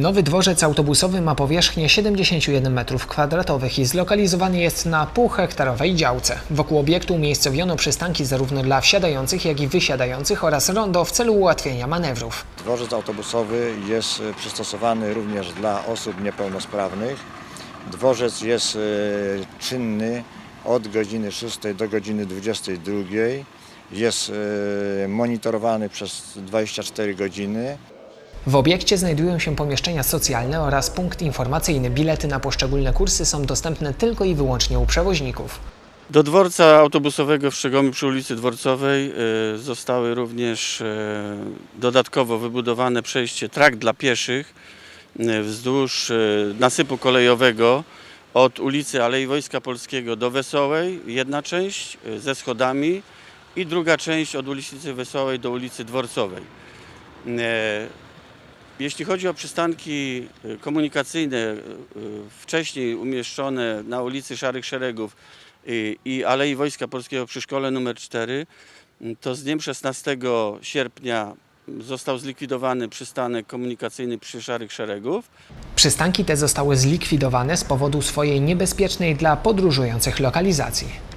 Nowy dworzec autobusowy ma powierzchnię 71 m2 i zlokalizowany jest na półhektarowej działce. Wokół obiektu umiejscowiono przystanki zarówno dla wsiadających, jak i wysiadających oraz rondo w celu ułatwienia manewrów. Dworzec autobusowy jest e, przystosowany również dla osób niepełnosprawnych. Dworzec jest e, czynny od godziny 6 do godziny 22. Jest e, monitorowany przez 24 godziny. W obiekcie znajdują się pomieszczenia socjalne oraz punkt informacyjny. Bilety na poszczególne kursy są dostępne tylko i wyłącznie u przewoźników. Do dworca autobusowego w Szczegomiu przy ulicy Dworcowej y, zostały również y, dodatkowo wybudowane przejście trakt dla pieszych y, wzdłuż nasypu kolejowego od ulicy Alei Wojska Polskiego do Wesołej, jedna część ze schodami i druga część od ulicy Wesołej do ulicy Dworcowej. Jeśli chodzi o przystanki y, komunikacyjne y, y, wcześniej umieszczone na ulicy Szarych Szeregów i, Alei Wojska Polskiego przy szkole nr 4, y, to z dniem 16 sierpnia został zlikwidowany przystanek komunikacyjny przy Szarych Szeregów. Przystanki te zostały zlikwidowane z powodu swojej niebezpiecznej dla podróżujących lokalizacji.